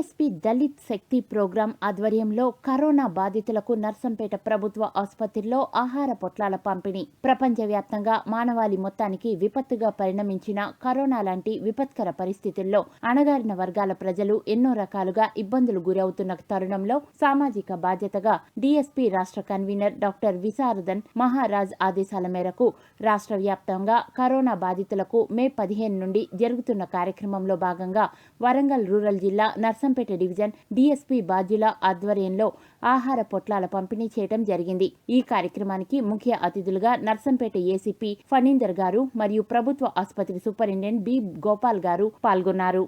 DSP Dalit Shakti programme ఆధ్వర్యంలో corona బాధితులకు నర్సంపేట ప్రభుత్వ ఆసుపత్రిలో ఆహార పొట్లాల పంపిణీ. ప్రపంచవ్యాప్తంగా మానవాళి మొత్తానికి విపత్తుగా పరిణమించిన కరోనా లాంటి విపత్కర పరిస్థితుల్లో అణగారిన వర్గాల ప్రజలు ఎన్నో రకాలుగా ఇబ్బందులు గురవుతున్న తరుణంలో సామాజిక బాధ్యతగా డిఎస్పి రాష్ట్ర కన్వీనర్ డాక్టర్ విశారదన్ మహారాజ్ ఆదేశాల మేరకు రాష్ట్ర వ్యాప్తంగా కరోనా బాధితులకు మే పదిహేను నుండి జరుగుతున్న కార్యక్రమంలో భాగంగా వరంగల్ రూరల్ జిల్లా నర్సంపేట డివిజన్ డిఎస్పి బాధ్యుల ఆధ్వర్యంలో ఆహార పొట్లాల పంపిణీ చేయడం జరిగింది. ఈ కార్యక్రమానికి ముఖ్య అతిథులుగా నర్సంపేట ఏసీపీ ఫణీందర్ గారు మరియు ప్రభుత్వ ఆసుపత్రి సూపరింటెండెంట్ బి గోపాల్ గారు పాల్గొన్నారు.